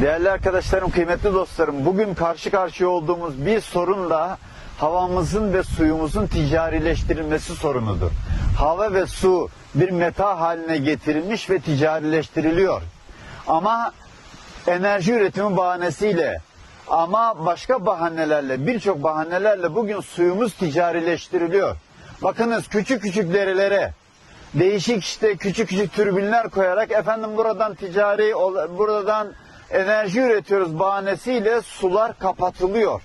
Değerli arkadaşlarım, kıymetli dostlarım, bugün karşı karşıya olduğumuz bir sorun da havamızın ve suyumuzun ticarileştirilmesi sorunudur. Hava ve su bir meta haline getirilmiş ve ticarileştiriliyor. Ama enerji üretimi bahanesiyle ama başka bahanelerle, birçok bahanelerle bugün suyumuz ticarileştiriliyor. Bakınız küçük küçük derelere, değişik işte küçük küçük türbinler koyarak efendim buradan ticari buradan enerji üretiyoruz bahanesiyle sular kapatılıyor.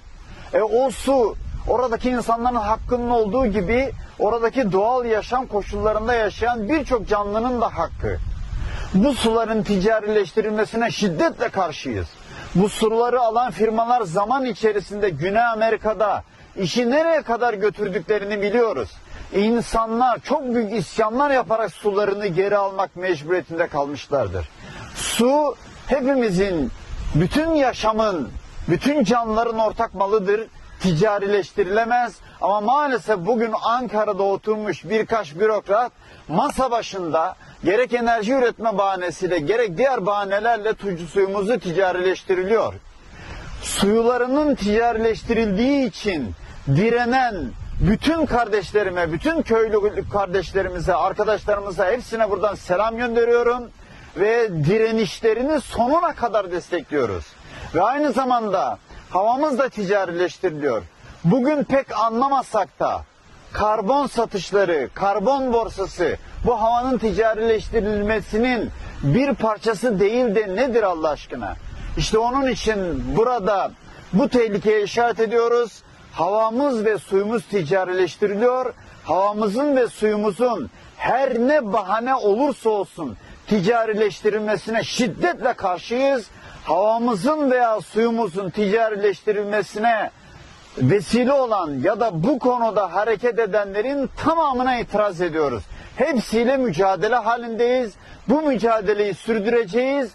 E o su oradaki insanların hakkının olduğu gibi oradaki doğal yaşam koşullarında yaşayan birçok canlının da hakkı. Bu suların ticarileştirilmesine şiddetle karşıyız. Bu suları alan firmalar zaman içerisinde Güney Amerika'da işi nereye kadar götürdüklerini biliyoruz. İnsanlar çok büyük isyanlar yaparak sularını geri almak mecburiyetinde kalmışlardır. Su hepimizin, bütün yaşamın, bütün canlıların ortak malıdır. Ticarileştirilemez ama maalesef bugün Ankara'da oturmuş birkaç bürokrat masa başında gerek enerji üretme bahanesiyle gerek diğer bahanelerle tuzlu suyumuzu ticarileştiriliyor. Suyularının ticarileştirildiği için direnen bütün kardeşlerime, bütün köylü kardeşlerimize, arkadaşlarımıza hepsine buradan selam gönderiyorum ve direnişlerini sonuna kadar destekliyoruz. Ve aynı zamanda havamız da ticarileştiriliyor. Bugün pek anlamasak da karbon satışları, karbon borsası bu havanın ticarileştirilmesinin bir parçası değil de nedir Allah aşkına? İşte onun için burada bu tehlikeye işaret ediyoruz. Havamız ve suyumuz ticarileştiriliyor. Havamızın ve suyumuzun her ne bahane olursa olsun ticarileştirilmesine şiddetle karşıyız. Havamızın veya suyumuzun ticarileştirilmesine vesile olan ya da bu konuda hareket edenlerin tamamına itiraz ediyoruz. Hepsiyle mücadele halindeyiz. Bu mücadeleyi sürdüreceğiz,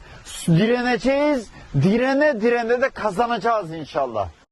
direneceğiz. Direne direne de kazanacağız inşallah.